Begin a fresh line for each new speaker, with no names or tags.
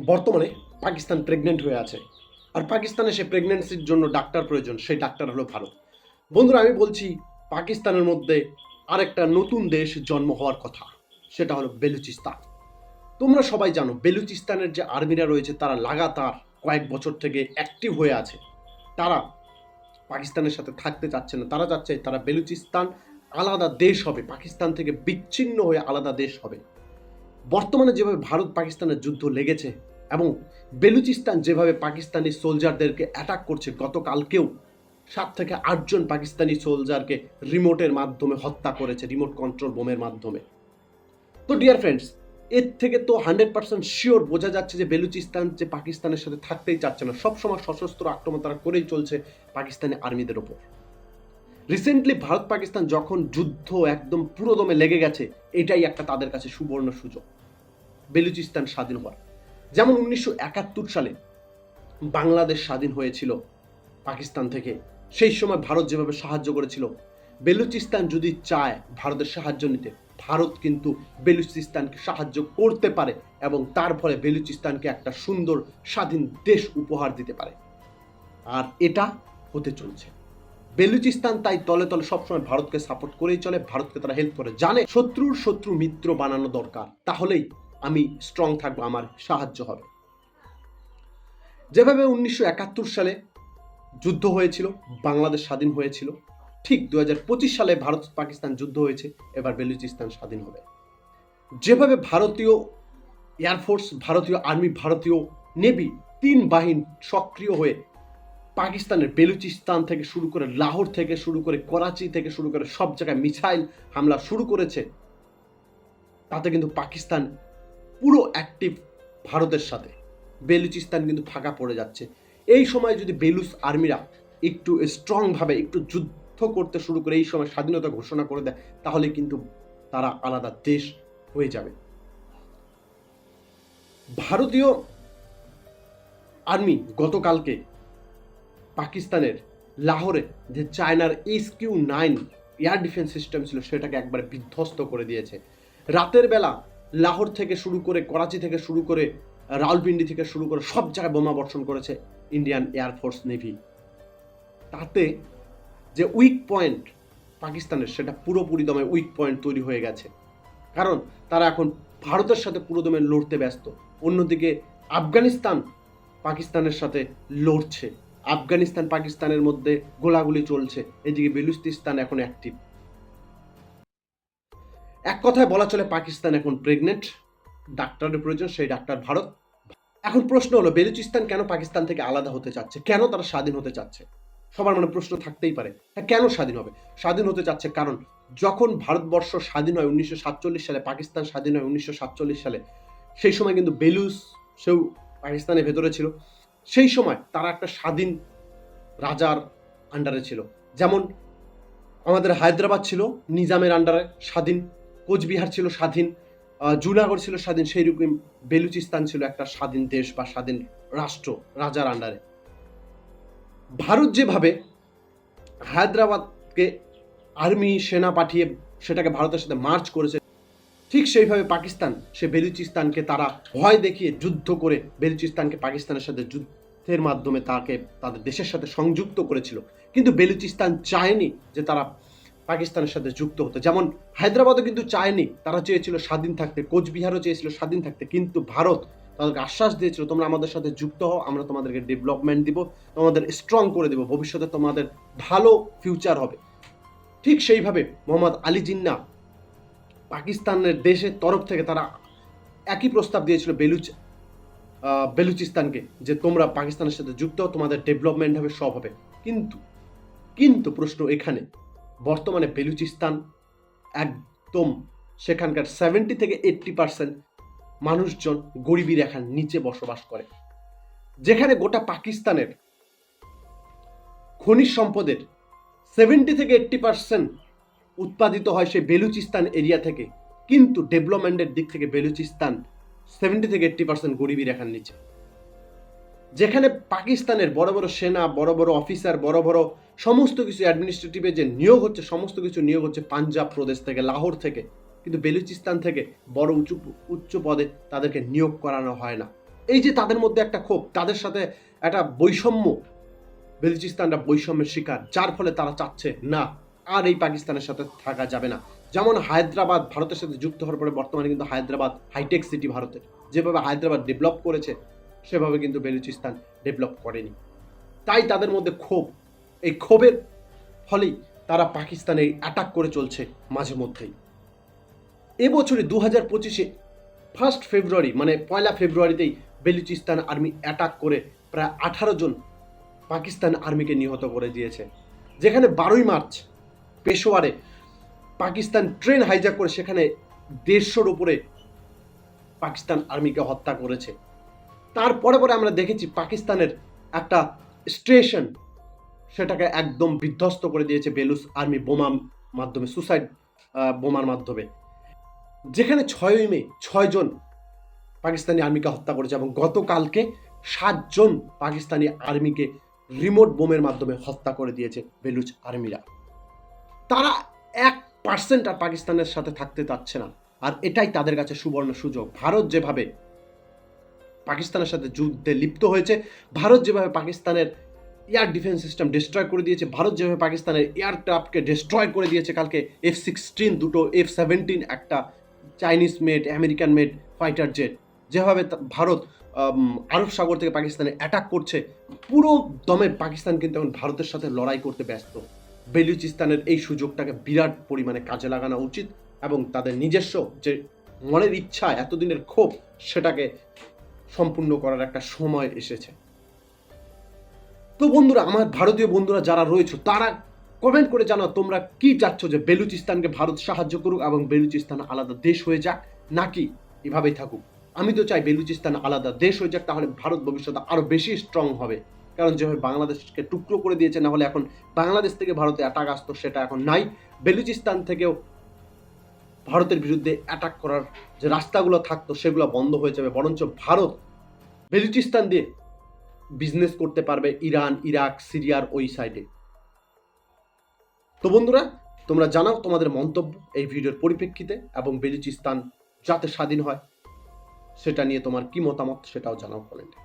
বর্তমানে পাকিস্তান প্রেগনেন্ট হয়ে আছে। আর পাকিস্তানে সে প্রেগনেন্সির জন্য ডাক্তার প্রয়োজন, সেই ডাক্তার হলো ভারত বন্ধুরা, আমি বলছি, পাকিস্তানের মধ্যে আরেকটা নতুন দেশ জন্ম হওয়ার কথা, সেটা হলো বেলুচিস্তান। তোমরা সবাই জানো, বেলুচিস্তানের যে আর্মিরা রয়েছে, তারা লাগাতার কয়েক বছর থেকে অ্যাক্টিভ হয়ে আছে। তারা পাকিস্তানের সাথে থাকতে চাচ্ছে না, তারা চাচ্ছে তারা বেলুচিস্তান আলাদা দেশ হবে, পাকিস্তান থেকে বিচ্ছিন্ন হয়ে আলাদা দেশ হবে। বর্তমানে যেভাবে ভারত পাকিস্তানের যুদ্ধ লেগেছে এবং বেলুচিস্তান যেভাবে পাকিস্তানি সোলজারদেরকে অ্যাটাক করছে, গতকালকেও সাত থেকে আটজন পাকিস্তানি সোলজারকে রিমোটের মাধ্যমে হত্যা করেছে রিমোট কন্ট্রোল বোমের মাধ্যমে। তো ডিয়ার ফ্রেন্ডস এর থেকে তো হান্ড্রেড পার্সেন্ট শিওর বোঝা যাচ্ছে যে বেলুচিস্তান যে পাকিস্তানের সাথে থাকতেই চাচ্ছে না। সবসময় সশস্ত্র আক্রমণ তারা করেই চলছে পাকিস্তানি আর্মিদের ওপর। রিসেন্টলি ভারত পাকিস্তান যখন যুদ্ধ একদম পুরোদমে লেগে গেছে, এটাই একটা তাদের কাছে সুবর্ণ সুযোগ। বেলুচিস্তান স্বাধীন হওয়ার। যেমন উনিশশো একাত্তর সালে বাংলাদেশ স্বাধীন হয়েছিল পাকিস্তান থেকে, সেই সময় ভারত যেভাবে সাহায্য করেছিল, বেলুচিস্তান যদি চায় ভারতের সাহায্য নিতে, ভারত কিন্তু বেলুচিস্তানকে সাহায্য করতে পারে এবং তার ফলে বেলুচিস্তানকে একটা সুন্দর স্বাধীন দেশ উপহার দিতে পারে। আর এটা হতে চলছে। বেলুচিস্তান তাই তলে তলে সবসময় ভারতকে সাপোর্ট করেই চলে, ভারতকে তারা হেল্প করে। জানে, শত্রুর শত্রু মিত্র বানানো দরকার। তাহলেই আমি স্ট্রং থাকব, আমার সাহায্য হবে। যেভাবে উনিশশো একাত্তর সালে যুদ্ধ হয়েছিল, বাংলাদেশ স্বাধীন হয়েছিল, ঠিক দু হাজার পঁচিশ সালে ভারত পাকিস্তান যুদ্ধ হয়েছে, এবার বেলুচিস্তান স্বাধীন হবে। যেভাবে ভারতীয় এয়ারফোর্স ভারতীয় আর্মি ভারতীয় নেভি তিন বাহিনী সক্রিয় হয়ে পাকিস্তানের বেলুচিস্তান থেকে শুরু করে লাহোর থেকে শুরু করে করাচি থেকে শুরু করে সব জায়গায় মিসাইল হামলা শুরু করেছে। তাতে কিন্তু পাকিস্তান পুরো অ্যাক্টিভ ভারতের সাথে। বেলুচিস্তান কিন্তু ফাঁকা পড়ে যাচ্ছে। এই সময় যদি বেলুস আর্মিরা একটু স্ট্রংভাবে একটু যুদ্ধ করতে শুরু করে, এই সময় স্বাধীনতা ঘোষণা করে দেয়, তাহলে কিন্তু তারা আলাদা দেশ হয়ে যাবে। ভারতীয় আর্মি গতকালকে পাকিস্তানের, লাহোরে যে চায়নার S Q nine air defence system ছিল সেটাকে একবারে বিধ্বস্ত করে দিয়েছে। রাতের বেলা লাহোর থেকে শুরু করে করাচি থেকে শুরু করে রাউলপিন্ডি থেকে শুরু করে সব জায়গায় বোমা বর্ষণ করেছে ইন্ডিয়ান এয়ারফোর্স নেভি। তাতে যে উইক পয়েন্ট পাকিস্তানের, সেটা পুরোপুরি দমে উইক পয়েন্ট তৈরি হয়ে গেছে। কারণ তারা এখন ভারতের সাথে পুরোদমে লড়তে ব্যস্ত। অন্যদিকে আফগানিস্তান পাকিস্তানের সাথে লড়ছে। আফগানিস্তান, পাকিস্তানের মধ্যে গোলাগুলি চলছে। এদিকে বেলুচিস্তান এখন অ্যাক্টিভ এক কথায় বলা চলে পাকিস্তান এখন প্রেগনেন্ট ডাক্তারের প্রয়োজন, সেই ডাক্তার ভারত। এখন প্রশ্ন হলো, বেলুচিস্তান কেন পাকিস্তান থেকে আলাদা হতে চাচ্ছে? কেন তারা স্বাধীন হতে চাচ্ছে? সবার মনে প্রশ্ন থাকতেই পারে হ্যাঁ কেন স্বাধীন হবে? স্বাধীন হতে চাচ্ছে কারণ যখন ভারতবর্ষ স্বাধীন হয় উনিশশো সাতচল্লিশ সালে, পাকিস্তান স্বাধীন হয় উনিশশো সাতচল্লিশ সালে, সেই সময় কিন্তু বেলুস সেও পাকিস্তানের ভেতরে ছিল। সেই সময় তারা একটা স্বাধীন রাজার আন্ডারে ছিল। যেমন আমাদের হায়দ্রাবাদ ছিল, নিজামের আন্ডারে স্বাধীন, কোচবিহার ছিল স্বাধীন জুনাগড় ছিল স্বাধীন সেই রকম বেলুচিস্তান ছিল একটা স্বাধীন দেশ বা স্বাধীন রাষ্ট্র রাজার আন্ডারে ভারত যেভাবে হায়দ্রাবাদকে আর্মি সেনা পাঠিয়ে সেটাকে ভারতের সাথে মার্চ করেছে ঠিক সেইভাবে পাকিস্তান, সে বেলুচিস্তানকে তারা ভয় দেখিয়ে যুদ্ধ করে বেলুচিস্তানকে পাকিস্তানের সাথে যুদ্ধের মাধ্যমে তাকে তাদের দেশের সাথে সংযুক্ত করেছিল। কিন্তু বেলুচিস্তান চায়নি যে তারা পাকিস্তানের সাথে যুক্ত হতো। যেমন হায়দ্রাবাদও কিন্তু চায়নি। তারা চেয়েছিল স্বাধীন থাকতে, কোচবিহারও চেয়েছিল স্বাধীন থাকতে। কিন্তু ভারত তাদেরকে আশ্বাস দিয়েছিল, তোমরা আমাদের সাথে যুক্ত হও, আমরা তোমাদেরকে ডেভেলপমেন্ট দিব, তোমাদের স্ট্রং করে দেবো। ভবিষ্যতে তোমাদের ভালো ফিউচার হবে। ঠিক সেইভাবে মোহাম্মদ আলী জিন্না পাকিস্তানের দেশের তরফ থেকে তারা একই প্রস্তাব দিয়েছিল বেলুচ বেলুচিস্তানকে যে তোমরা পাকিস্তানের সাথে যুক্ত, তোমাদের ডেভেলপমেন্ট হবে, সব হবে। কিন্তু কিন্তু প্রশ্ন এখানে, বর্তমানে বেলুচিস্তান একদম সেখানকার সেভেন্টি থেকে এইট্টি পার্সেন্ট মানুষজন গরিবী রেখার নিচে বসবাস করে। যেখানে গোটা পাকিস্তানের খনিজ সম্পদের সেভেন্টি থেকে এইট্টি পার্সেন্ট উৎপাদিত হয় সেই বেলুচিস্তান এরিয়া থেকে। কিন্তু ডেভেলপমেন্টের দিক থেকে বেলুচিস্তান সেভেন্টি থেকে এইট্টি পার্সেন্ট গরিবী রেখার নিচে। যেখানে পাকিস্তানের বড় বড় সেনা, বড় বড় অফিসার, বড় বড় সমস্ত কিছু অ্যাডমিনিস্ট্রেটিভে যে নিয়োগ হচ্ছে, সমস্ত কিছু নিয়োগ হচ্ছে পাঞ্জাব প্রদেশ থেকে, লাহোর থেকে। কিন্তু বেলুচিস্তান থেকে বড় উঁচু উচ্চ পদে তাদেরকে নিয়োগ করানো হয় না। এই যে তাদের মধ্যে একটা ক্ষোভ, তাদের সাথে একটা বৈষম্য বেলুচিস্তানরা বৈষম্যের শিকার, যার ফলে তারা চাচ্ছে না আর এই পাকিস্তানের সাথে থাকা যাবে না। যেমন হায়দ্রাবাদ ভারতের সাথে যুক্ত হওয়ার পরে বর্তমানে কিন্তু হায়দ্রাবাদ হাইটেক সিটি ভারতের। যেভাবে হায়দ্রাবাদ ডেভেলপ করেছে, সেভাবে কিন্তু বেলুচিস্তান ডেভেলপ করেনি। তাই তাদের মধ্যে ক্ষোভ। এই ক্ষোভের ফলেই তারা পাকিস্তানে অ্যাটাক করে চলছে মাঝে মধ্যেই। এবছরে দু হাজার পঁচিশে ফার্স্ট ফেব্রুয়ারি মানে পয়লা ফেব্রুয়ারিতেই বেলুচিস্তান আর্মি অ্যাটাক করে প্রায় আঠারো জন পাকিস্তান আর্মিকে নিহত করে দিয়েছে। যেখানে বারোই মার্চ পেশোয়ারে পাকিস্তান ট্রেন হাইজ্যাক করে সেখানে দেড়শোর উপরে পাকিস্তান আর্মিকে হত্যা করেছে। তারপরে পরে আমরা দেখেছি পাকিস্তানের একটা স্টেশন সেটাকে একদম বিধ্বস্ত করে দিয়েছে বেলুস আর্মি বোমা মাধ্যমে সুসাইড বোমার মাধ্যমে। যেখানে ছয়ই মে ছয়জন পাকিস্তানি আর্মিকে হত্যা করেছে এবং গতকালকে সাতজন পাকিস্তানি আর্মিকে রিমোট বোমের মাধ্যমে হত্যা করে দিয়েছে বেলুচ আর্মিরা। তারা এক পার্সেন্ট আর পাকিস্তানের সাথে থাকতে চাচ্ছে না। আর এটাই তাদের কাছে সুবর্ণ সুযোগ। ভারত যেভাবে পাকিস্তানের সাথে যুদ্ধে লিপ্ত হয়েছে, ভারত যেভাবে পাকিস্তানের এয়ার ডিফেন্স সিস্টেম ডিস্ট্রয় করে দিয়েছে, ভারত যেভাবে পাকিস্তানের এয়ারক্রাফটকে ডিস্ট্রয় করে দিয়েছে কালকে এফ সিক্সটিন দুটো এফ সেভেন্টিন একটা Chinese made American made fighter jet যেভাবে ভারত আরব সাগর থেকে পাকিস্তানে অ্যাটাক করছে, পুরো দমে পাকিস্তান কিন্তু এখন ভারতের সাথে লড়াই করতে ব্যস্ত। বেলুচিস্তানের এই সুযোগটাকে বিরাট পরিমাণে কাজে লাগানো উচিত এবং তাদের নিজস্ব যে মনের ইচ্ছা, এতদিনের ক্ষোভ, সেটাকে সম্পূর্ণ করার একটা সময় এসেছে। তো বন্ধুরা, আমার ভারতীয় বন্ধুরা যারা রয়েছে, তারা কমেন্ট করে জানাও তোমরা কি চাচ্ছ যে বেলুচিস্তানকে ভারত সাহায্য করুক এবং বেলুচিস্তান আলাদা দেশ হয়ে যাক, নাকি এভাবেই থাকুক? আমি তো চাই বেলুচিস্তান আলাদা দেশ হয়ে যাক, তাহলে ভারত ভবিষ্যতে আরও বেশি স্ট্রং হবে। কারণ যেভাবে বাংলাদেশকে টুকরো করে দিয়েছে, না হলে এখন বাংলাদেশ থেকে ভারতে অ্যাটাক আসতো সেটা এখন নাই। বেলুচিস্তান থেকেও ভারতের বিরুদ্ধে অ্যাটাক করার যে রাস্তাগুলো থাকতো সেগুলো বন্ধ হয়ে যাবে, বরঞ্চ ভারত বেলুচিস্তান দিয়ে বিজনেস করতে পারবে ইরান, ইরাক, সিরিয়ার ওই সাইডে তো বন্ধুরা, তোমরা জানাও তোমাদের মন্তব্য এই ভিডিওর পরিপ্রেক্ষিতে এবং বেলুচিস্তান যাতে স্বাধীন হয়, সেটা নিয়ে তোমার কি মতামত সেটাও জানাও কমেন্টে